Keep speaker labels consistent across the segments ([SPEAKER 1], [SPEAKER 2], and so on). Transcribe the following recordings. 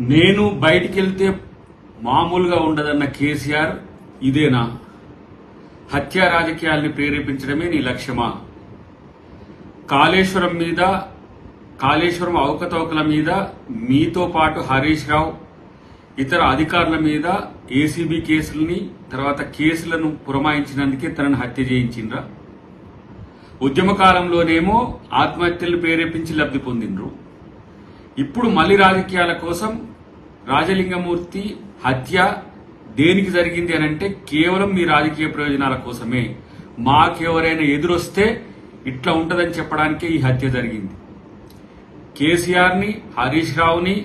[SPEAKER 1] నేను బయటికి వెళ్తే మామూలుగా ఉండదన్న కేసీఆర్ ఇదేనా? హత్య రాజకీయాల్ని ప్రేరేపించడమే నీ లక్ష్యమా? కాళేశ్వరం మీద కాళేశ్వరం అవకతవకల మీద మీతో పాటు హరీష్ రావు ఇతర అధికారుల మీద ఏసీబీ కేసులని తర్వాత కేసులను పురమాయించినందుకే తనను హత్య చేయించిండ్రా? ఉద్యమ కాలంలోనేమో ఆత్మహత్యలు ప్రేరేపించి లబ్ధి పొందిండ్రు. ఇప్పుడు మళ్ళీ రాజకీయాల కోసం రాజలింగమూర్తి హత్య దేనికి జరిగింది అని అంటే కేవలం మీ రాజకీయ ప్రయోజనాల కోసమే. మాకెవరైనా ఎదురొస్తే ఇట్లా ఉంటదని చెప్పడానికే ఈ హత్య జరిగింది. కేసీఆర్ని హరీష్ రావుని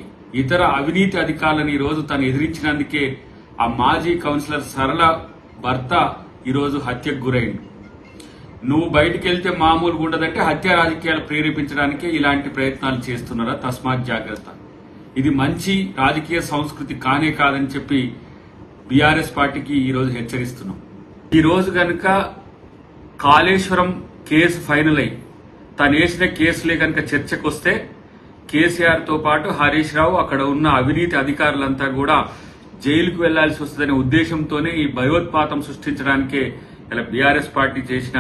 [SPEAKER 1] ఇతర అవినీతి అధికారులను ఈరోజు తను ఎదిరించినందుకే ఆ మాజీ కౌన్సిలర్ సరళ భర్త ఈరోజు హత్యకు గురైండు నువ్వు బయటికి వెళ్తే మామూలుగా ఉండదంటే హత్య రాజకీయాలు ప్రేరేపించడానికే ఇలాంటి ప్రయత్నాలు చేస్తున్నారా? తస్మాత్ జాగ్రత్త. ఇది మంచి రాజకీయ సంస్కృతి కానే కాదని చెప్పి బీఆర్ఎస్ పార్టీకి ఈరోజు హెచ్చరిస్తున్నాం. ఈరోజు గనక కాళేశ్వరం కేసు ఫైనల్ అయి తను వేసిన కేసులే కనుక చర్చకు వస్తే కేసీఆర్తో పాటు హరీష్ రావు అక్కడ ఉన్న అవినీతి అధికారులంతా కూడా జైలుకు వెళ్ళాల్సి వస్తుందనే ఉద్దేశంతోనే ఈ భయోత్పాతం సృష్టించడానికే ఇలా బీఆర్ఎస్ పార్టీ చేసిన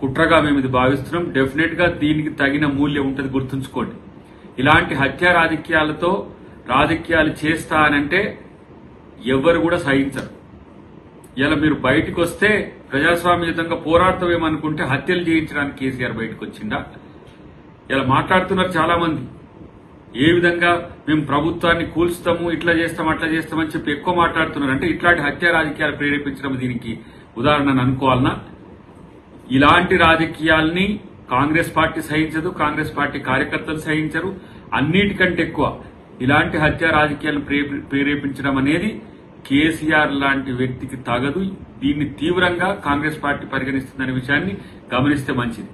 [SPEAKER 1] కుట్రగా మేము ఇది భావిస్తున్నాం. డెఫినెట్గా దీనికి తగిన మూల్యం ఉంటుంది గుర్తుంచుకోండి. ఇలాంటి హత్య రాజకీయాలతో రాజకీయాలు చేస్తా అనంటే ఎవరు కూడా సహించరు. ఇలా మీరు బయటకు వస్తే ప్రజాస్వామ్యయుతంగా పోరాడతామేమనుకుంటే హత్యలు చేయించడానికి కేసీఆర్ బయటకు వచ్చిందా ఇలా మాట్లాడుతున్నారు చాలా మంది ఏ విధంగా మేము ప్రభుత్వాన్ని కూల్స్తాము ఇట్లా చేస్తాం అట్లా చేస్తామని చెప్పి ఎక్కువ మాట్లాడుతున్నారు. అంటే ఇట్లాంటి హత్య రాజకీయాలు ప్రేరేపించడం దీనికి ఉదాహరణ అనుకోవాలన్నా ఇలాంటి రాజకీయాల్ని కాంగ్రెస్ పార్టీ సహించదు కాంగ్రెస్ పార్టీ కార్యకర్తలు సహించరు. అన్నిటికంటే ఎక్కువ ఇలాంటి హత్య రాజకీయాలను ప్రేరేపించడం అనేది కేసీఆర్ లాంటి వ్యక్తికి తగదు. దీన్ని తీవ్రంగా కాంగ్రెస్ పార్టీ పరిగణిస్తుందనే విషయాన్ని గమనిస్తే మంచిది.